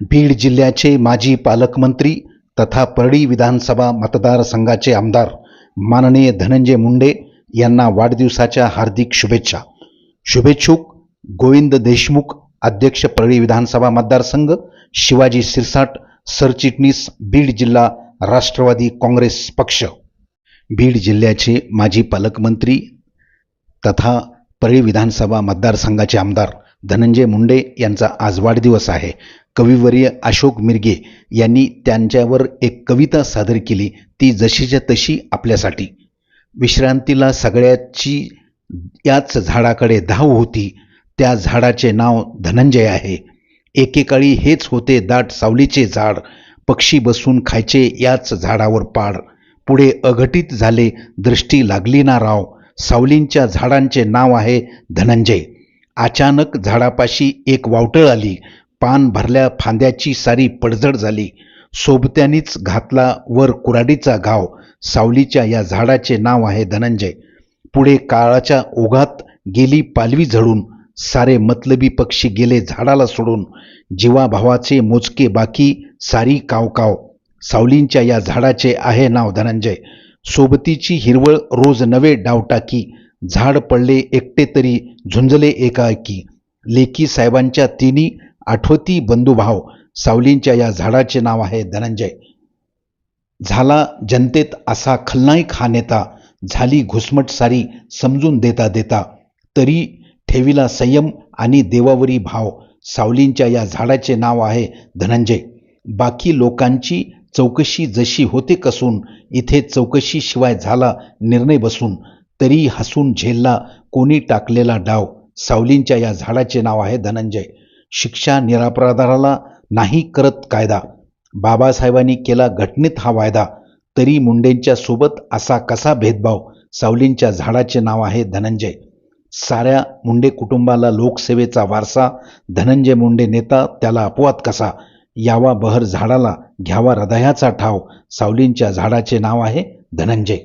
बीड जिल्ह्याचे माजी पालकमंत्री तथा परळी विधानसभा मतदारसंघाचे आमदार माननीय धनंजय मुंडे यांना वाढदिवसाच्या हार्दिक शुभेच्छा. शुभेच्छुक गोविंद देशमुख अध्यक्ष परळी विधानसभा मतदारसंघ शिवाजी सिरसाट सरचिटणीस बीड जिल्हा राष्ट्रवादी काँग्रेस पक्ष. बीड जिल्ह्याचे माजी पालकमंत्री तथा परळी विधानसभा मतदारसंघाचे आमदार धनंजय मुंडे यांचा आज वाढदिवस आहे. कविवर्य अशोक मिरगे यांनी त्यांच्यावर एक कविता सादर केली. ती जशीच्या तशी आपल्यासाठी. विश्रांतीला सगळ्याची याच झाडाकडे धाव होती. त्या झाडाचे नाव धनंजय आहे. एकेकाळी हेच होते दाट सावलीचे झाड. पक्षी बसून खायचे याच झाडावर पाड. पुढे अघटित झाले दृष्टी लागली ना राव. सावलींच्या झाडांचे नाव आहे धनंजय. अचानक झाडापाशी एक वावटळ आली. पान भरल्या फांद्याची सारी पडझड झाली. सोबत्यानीच घातला वर कुराडीचा घाव. सावलीच्या या झाडाचे नाव आहे धनंजय. पुढे काळाच्या ओघात गेली पालवी झडून. सारे मतलबी पक्षी गेले झाडाला सोडून. जीवाभावाचे मोजके बाकी सारी काव काव सावलींच्या या झाडाचे आहे नाव धनंजय. सोबतीची हिरवळ रोज नवे डावटाकी झाड पडले एकटे तरी झुंजले एकाएकी. लेकी साहेबांच्या तिन्ही आठवती बंधुभाव सावलींच्या या झाडाचे नाव आहे धनंजय. झाला जनतेत असा खलनायक हा नेता झाली घुसमट सारी समजून देता देता तरी ठेवीला संयम आणि देवावरी भाव सावलींच्या या झाडाचे नाव आहे धनंजय. बाकी लोकांची चौकशी जशी होते कसून इथे चौकशीशिवाय झाला निर्णय बसून तरी हसून झेलला कोणी टाकलेला डाव. सावलींच्या या झाडाचे नाव आहे धनंजय. शिक्षा निरापराधाला नाही करत कायदा. बाबासाहेबांनी केला घटनेत हा वायदा. तरी मुंडेंच्या सोबत असा कसा भेदभाव? सावलींच्या झाडाचे नाव आहे धनंजय. साऱ्या मुंडे कुटुंबाला लोकसेवेचा वारसा धनंजय मुंडे नेता त्याला अपवाद कसा? यावा बहर झाडाला घ्यावा हृदयाचा ठाव. सावलींच्या झाडाचे नाव आहे धनंजय.